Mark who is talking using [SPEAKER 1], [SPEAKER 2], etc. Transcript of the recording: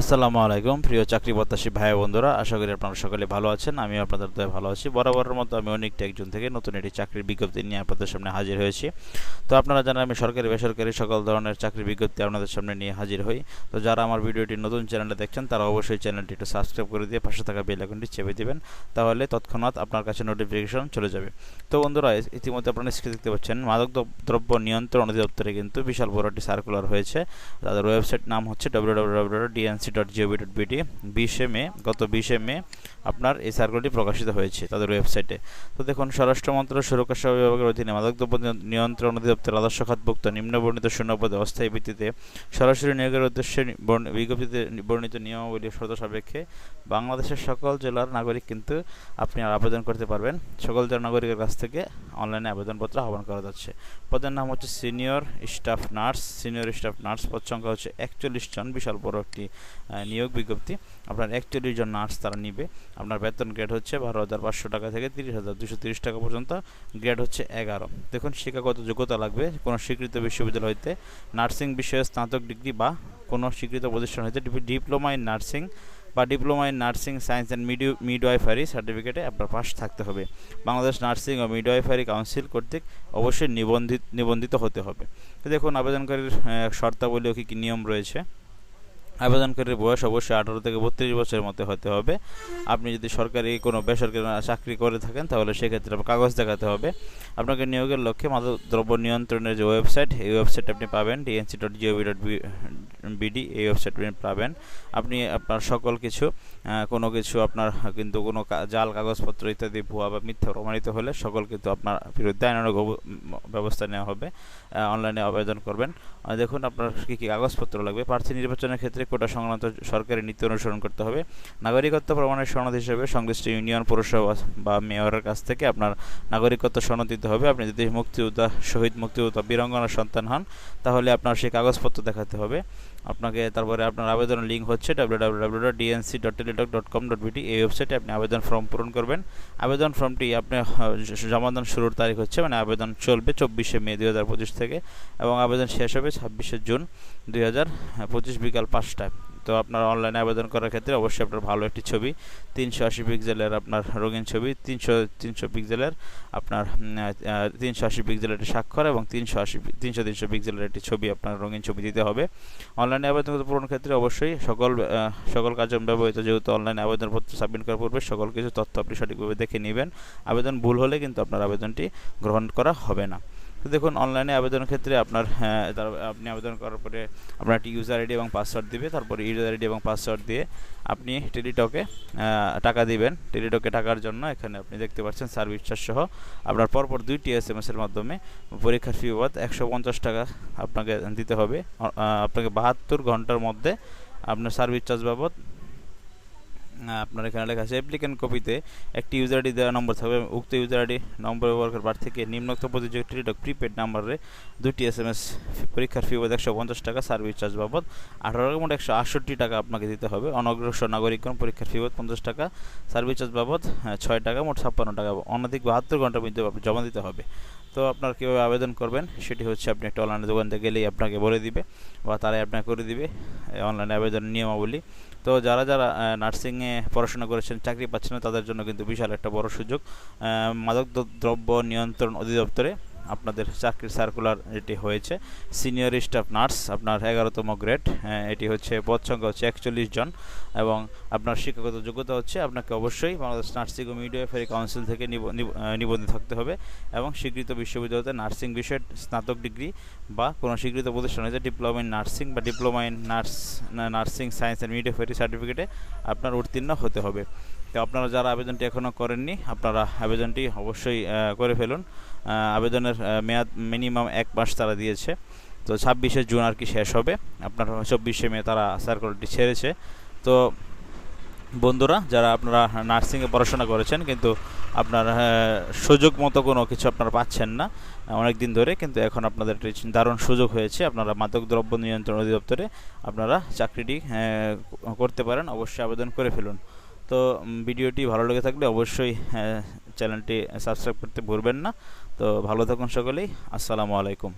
[SPEAKER 1] আসসালামু আলাইকুম, প্রিয় চাকরি প্রত্যাশী ভাই বন্ধুরা। আশা করি আপনারা সকলে ভালো আছেন আমি আপনাদের দয়ে ভালো আছি। বরাবরের মতো আমি অনেকটা একজন থেকে নতুন একটি চাকরির বিজ্ঞপ্তি নিয়ে আপনাদের সামনে হাজির হয়েছি। তো আপনারা জানেন আমি সরকারি, বেসরকারি সকল ধরনের চাকরির বিজ্ঞপ্তি আপনাদের সামনে নিয়ে হাজির হই। তো যারা আমার ভিডিওটি নতুন চ্যানেলে দেখছেন, তারা অবশ্যই চ্যানেলটি একটু সাবস্ক্রাইব করে দিয়ে পাশে থাকা বেল আইকনটি চেপে দিবেন, তাহলে তৎক্ষণাৎ আপনার কাছে নোটিফিকেশন চলে যাবে। তো বন্ধুরা ইতিমধ্যে আপনারা স্ক্রিনে দেখতে পাচ্ছেন, মাদক দ্রব্য নিয়ন্ত্রণ অধিদপ্তরে কিন্তু বিশাল বড় একটি সার্কুলার হয়েছে। তাদের ওয়েবসাইট নাম হচ্ছে W DNC dot G O V dot BD বিশে মে, গত বিশে মে আপনার এই সার্কুলারটি প্রকাশিত হয়েছে তাদের ওয়েবসাইটে তো দেখুন, স্বরাষ্ট্র মন্ত্রণালয়, সুরক্ষা বিভাগের অধীনে মাদকদ্রব্য নিয়ন্ত্রণ অধিদপ্তর, আদর্শ খাতভুক্ত নিম্নবর্ণিত শূন্যপদে অস্থায়ী ভিত্তিতে সরাসরি নিয়োগের উদ্দেশ্যে বিজ্ঞপ্তিতে বর্ণিত নিয়মাবলী শর্ত সাপেক্ষে বাংলাদেশের সকল জেলার নাগরিক কিন্তু আপনি আর আবেদন করতে পারবেন। সকল জেলার নাগরিকের কাছ থেকে অনলাইনে আবেদনপত্র আহ্বান করা যাচ্ছে। পদের নাম হচ্ছে senior staff nurse. Senior staff nurse পদ সংখ্যা হচ্ছে একচল্লিশ জন, বিশাল বড় একটি নিয়োগ বিজ্ঞপ্তি। আপনার একচল্লিশ জন নার্স তারা নিবে। আপনার বেতন গ্রেড হচ্ছে বারো হাজার পাঁচশো টাকা থেকে তিরিশ হাজার দুশো তিরিশ টাকা পর্যন্ত। গ্রেড হচ্ছে এগারো। দেখুন, শিক্ষাগত যোগ্যতা লাগবে কোনো স্বীকৃত বিশ্ববিদ্যালয় হইতে নার্সিং বিষয়ে স্নাতক ডিগ্রি বা কোনো স্বীকৃত প্রতিষ্ঠান হইতে ডিপ্লোমা ইন নার্সিং বা diploma in nursing, science and mid midwifery সার্টিফিকেটে আপনার পাশ থাকতে হবে। বাংলাদেশ নার্সিং ও মিডওয়াইফারি কাউন্সিল কর্তৃক অবশ্যই নিবন্ধিত নিবন্ধিত হতে হবে। দেখুন, আবেদনকারীর শর্তাবলী কী কী নিয়ম রয়েছে? আবেদনকারীর বয়স অবশ্যই আঠারো থেকে বত্রিশ বছরের মধ্যে হতে হবে। আপনি যদি সরকারি কোনো বেসরকারি চাকরি করে থাকেন, তাহলে সেক্ষেত্রে কাগজ দেখাতে হবে। আপনাকে নিয়োগের লক্ষ্যে মাদক দ্রব্য নিয়ন্ত্রণের যে ওয়েবসাইট, এই ওয়েবসাইট আপনি পাবেন DNC dot G O V dot BD এই ওয়েবসাইট আপনি পাবেন। আপনি আপনার সকল কিছু কোনো কিছু আপনার কিন্তু কোনো জাল, কাগজপত্র ইত্যাদি, ভুয়া বা মিথ্যা প্রমাণিত হলে সকল কিন্তু আপনার বিরুদ্ধে আইনানুগ ব্যবস্থা নেওয়া হবে। অনলাইনে আবেদন করবেন। দেখুন আপনার কী কী কাগজপত্র লাগবে। প্রার্থী নির্বাচনের ক্ষেত্রে কোটা সংক্রান্ত সরকারি নীতি অনুসরণ করতে হবে। নাগরিকত্ব প্রমাণের সনদ হিসেবে সংশ্লিষ্ট ইউনিয়ন, পৌরসভা বা মেয়রের কাছ থেকে আপনার নাগরিকত্ব সনদ দিতে হবে। আপনি যদি মুক্তিযোদ্ধা, শহীদ মুক্তিযোদ্ধা, বীরঙ্গনার সন্তান হন, তাহলে আপনার সেই কাগজপত্র দেখাতে হবে। আপনাকে তারপরে আপনার আবেদন লিঙ্ক হচ্ছে W W W dot DNC dot Teletalk dot com dot BT এই ওয়েবসাইটে আপনি আবেদন ফর্ম পূরণ করবেন। আবেদন ফর্মটি আপনি জমাদান শুরুর তারিখ হচ্ছে মানে আবেদন চলবে চব্বিশে মে দুই হাজার পঁচিশ থেকে এবং আবেদন শেষ হবে ছাব্বিশে জুন দুই হাজার পঁচিশ বিকাল পাঁচটায়। তো আপনার অনলাইনে আবেদন করার ক্ষেত্রে অবশ্যই আপনার ভালো একটি ছবি, তিনশো আশি পিক্সেলের আপনার রঙিন ছবি, তিনশো তিনশো পিক্সেলের আপনার তিনশো আশি পিক্সেলের একটি স্বাক্ষর এবং তিনশো আশি, তিনশো তিনশো পিক্সেলের একটি ছবি আপনার রঙিন ছবি দিতে হবে। অনলাইনে আবেদন পূরণ ক্ষেত্রে অবশ্যই সকল সকল কাজ ব্যবহৃত যেহেতু অনলাইনে আবেদনপত্র সাবমিট করার পূর্বে সকল কিছু তথ্য আপনি সঠিকভাবে দেখে নেবেন। আবেদন ভুল হলে কিন্তু আপনার আবেদনটি গ্রহণ করা হবে না। তো দেখুন অনলাইনে আবেদনের ক্ষেত্রে আপনার তার, আপনি আবেদন করার পরে আপনার একটি ইউজার আইডি এবং পাসওয়ার্ড দিবে, তারপরে ইউজার আইডি এবং পাসওয়ার্ড দিয়ে আপনি টেলিটকে টাকা দিবেন। টেলিটকে টাকার জন্য এখানে আপনি দেখতে পাচ্ছেন সার্ভিস চার্জ সহ আপনার পরপর দুইটি এস এম এর মাধ্যমে পরীক্ষার ফি বাবদ একশো পঞ্চাশ টাকা আপনাকে দিতে হবে। আপনাকে বাহাত্তর ঘণ্টার মধ্যে আপনার সার্ভিস চার্জ বাবদ আপনার এখানে লেখা আছে অ্যাপ্লিকেন্ট কপিতে একটি ইউজার আইডি দেওয়া নম্বর থাকবে। উক্ত ইউজার আইডি নম্বর ব্যবহার বার থেকে নিম্নোক্ত প্রতিযোগী টেলিটক প্রিপেড নাম্বারে দুটি এস এম এস পরীক্ষার ফি বাবদ একশো পঞ্চাশ টাকা সার্ভিস চার্জ বাবদ আঠারো মোট একশো আটষট্টি টাকা আপনাকে দিতে হবে। অনগ্রসর নাগরিকগণ পরীক্ষার ফি বাবদ পঞ্চাশ টাকা সার্ভিস চার্জ বাবদ ছয় টাকা, মোট ছাপ্পান্ন টাকা, অনধিক বাহাত্তর ঘণ্টার মধ্যে জমা দিতে হবে। তো আপনার কীভাবে আবেদন করবেন, সেটি হচ্ছে আপনি একটা অনলাইনে দোকানতে গেলেই আপনাকে বলে দিবে বা তারাই আপনাকে করে দিবে অনলাইনে আবেদনের নিয়মাবলী। তো যারা যারা নার্সিংয়ে পড়াশোনা করেছেন, চাকরি পাচ্ছেন না, তাদের জন্য কিন্তু বিশাল একটা বড় সুযোগ। মাদক দ্রব্য নিয়ন্ত্রণ অধিদপ্তরে আপনাদের চাকরির সার্কুলার এটি হয়েছে। সিনিয়র স্টাফ নার্স আপনার এগারোতম গ্রেড এটি হচ্ছে পদ সংখ্যা হচ্ছে একচল্লিশ জন এবং আপনার শিক্ষাগত যোগ্যতা হচ্ছে আপনাকে অবশ্যই বাংলাদেশ নার্সিং ও মিডওয়াইফারি কাউন্সিল থেকে নিবন্ধিত থাকতে হবে এবং স্বীকৃত বিশ্ববিদ্যালয়তে নার্সিং বিষয়ে স্নাতক ডিগ্রি বা কোনো স্বীকৃত প্রতিষ্ঠান হয়েছে ডিপ্লোমা ইন নার্সিং বা diploma in nurse, nursing science and midwifery সার্টিফিকেটে আপনার উত্তীর্ণ হতে হবে। তো আপনারা যারা আবেদনটি এখনও করেননি, আপনারা আবেদনটি অবশ্যই করে ফেলুন। আবেদনের মেয়াদ মিনিমাম এক মাস তারা দিয়েছে। তো ছাব্বিশে জুন আর কি শেষ হবে। আপনার চব্বিশে মে তারা সার্কুলারটি ছেড়েছে। তো বন্ধুরা, যারা আপনারা নার্সিংয়ে পড়াশোনা করেছেন, কিন্তু আপনার সুযোগ মতো কোনো কিছু আপনারা পাচ্ছেন না অনেক দিন ধরে, কিন্তু এখন আপনাদের দারুণ সুযোগ হয়েছে। আপনারা মাদক দ্রব্য নিয়ন্ত্রণ অধিদপ্তরে আপনারা চাকরিটি করতে পারেন। অবশ্যই আবেদন করে ফেলুন। তো ভিডিওটি ভালো লেগে থাকলে অবশ্যই চ্যানেলটি সাবস্ক্রাইব করতে ভুলবেন না। তো, ভালো থাকুন সকলেই। আসসালামু আলাইকুম।